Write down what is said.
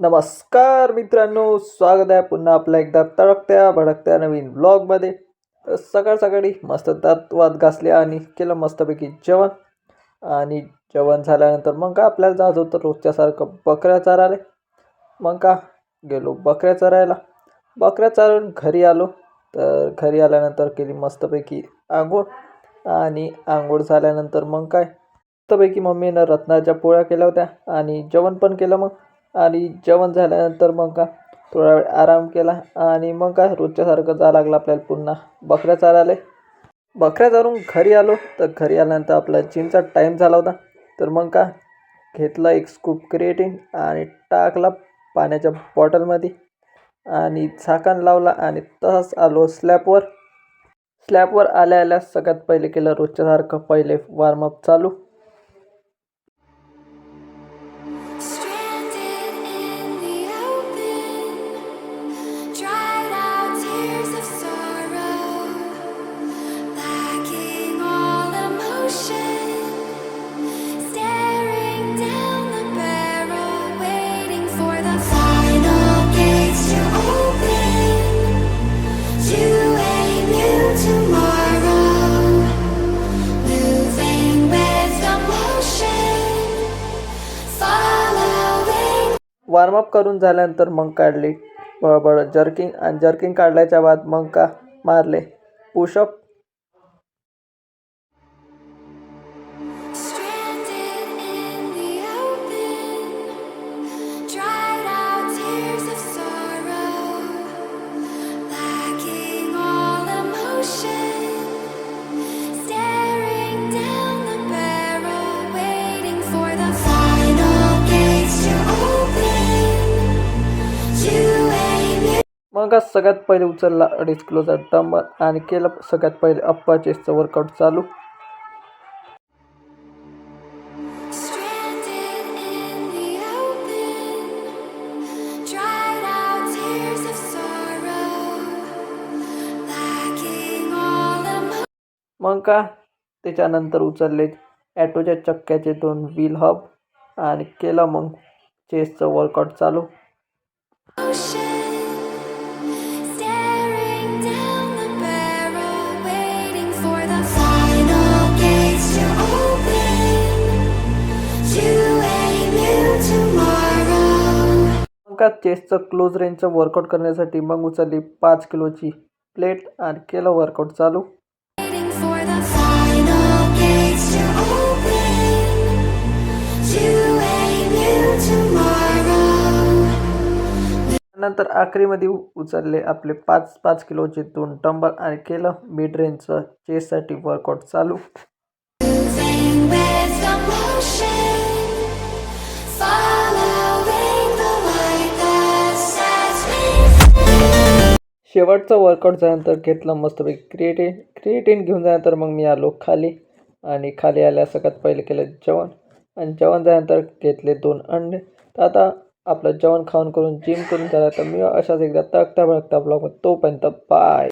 नमस्कार मित्रांनो स्वागत आहे पुन्हा आपल्या एकदा तडकत्या भडकत्या नवीन ब्लॉगमध्ये तर सकाळ सकाळी मस्त दात वात घासले आणि केलं मस्तपैकी जेवण. आणि जेवण झाल्यानंतर मग का आपल्याला जात होतं रोजच्यासारखं बकऱ्या चरायला. मग का गेलो बकऱ्या चरायला. बकऱ्या चारून घरी आलो. तर घरी आल्यानंतर केली मस्तपैकी आंघोळ. आणि आंघोळ झाल्यानंतर मग काय? मस्तपैकी मम्मीनं रत्नाच्या पोळ्या केल्या होत्या आणि जेवण पण केलं मग. आणि जेवण झाल्यानंतर मग का थोडा वेळ आराम केला आणि मग काय रोजच्यासारखं जावं लागलं आपल्याला पुन्हा. बकऱ्या चारायला. बकऱ्या चारून घरी आलो तर घरी आल्यानंतर आपला जिमचा टाईम झाला होता. तर मग का घेतला एक स्कूप क्रिएटिन आणि टाकला पाण्याच्या बॉटलमध्ये आणि झाकण लावला आणि तसंच आलो स्लॅपवर स्लॅपवर आल्या आल्या सगळ्यात पहिले केलं रोजच्यासारखं पहिले वॉर्मअप चालू. वॉर्मअप करून झाल्यानंतर मग काढली. बळबळ जर्किंग आणि जर्किंग काढल्याच्या बाद मग का मारले पुशअप मग आज सगळ्यात पहिले उचलला अडीच किलोचा डंबल आणि केलं सगळ्यात पहिले अप्पा चेस्टचं वर्कआउट चालू. मग का त्याच्यानंतर उचलले ॲटोच्या चक्क्याचे दोन व्हील हब आणि केलं मग चेस्टचं वर्कआउट चालू का चेस्टचं क्लोज रेंजचं वर्कआउट करण्यासाठी मग उचलली पाच किलोची प्लेट आणि केलं वर्कआउट चालू. नंतर आखरीमध्ये उचलले आपले पाच पाच किलोचे दोन टंबल आणि केलं मिड रेंजचं चेस्टसाठी वर्कआउट चालू. शेवटचं वर्कआउट झाल्यानंतर घेतलं मस्तपैकी क्रिएटिन क्रिएटिन घेऊन झाल्यानंतर मग मी आलो खाली. आणि खाली आल्या सगळ्यात पहिले केलं जेवण. आणि जेवण झाल्यानंतर घेतले दोन अंडे. तर आता आपलं जेवण खाऊन करून जिम करून झालं. तर मी अशाच एकदा तगता भडकता ब्लॉग तोपर्यंत बाय